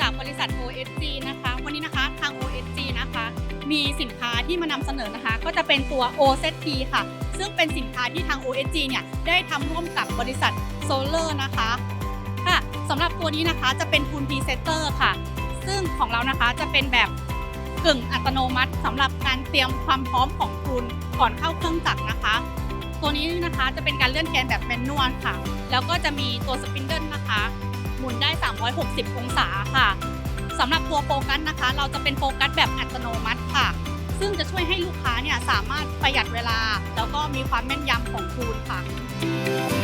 จากบริษัท OSG นะคะ วันนี้นะคะทาง OSG นะคะ มีสินค้าที่มานำเสนอนะคะ ก็จะเป็นตัว OZT ค่ะ ซึ่งเป็นสินค้าที่ทาง OSG เนี่ยได้ทำร่วมกับบริษัทโซเลอร์นะคะค่ะสำหรับตัวนี้นะคะจะเป็นทูลพีเซเตอร์ค่ะ ซึ่งของเรานะคะจะเป็นแบบกึ่งอัตโนมัติสำหรับการเตรียมความพร้อมของทูณก่อนเข้าเครื่องจักรนะคะ ตัวนี้นะคะจะเป็นการเลื่อนแกนแบบแมนนวลค่ะ แล้วก็จะมีตัวสปินเดิลนะคะ หมุนได้ 360 องศาค่ะสำหรับตัวโฟกัสนะคะ เราจะเป็นโฟกัสแบบอัตโนมัติค่ะ ซึ่งจะช่วยให้ลูกค้าเนี่ยสามารถประหยัดเวลา แล้วก็มีความแม่นยำของทูลค่ะ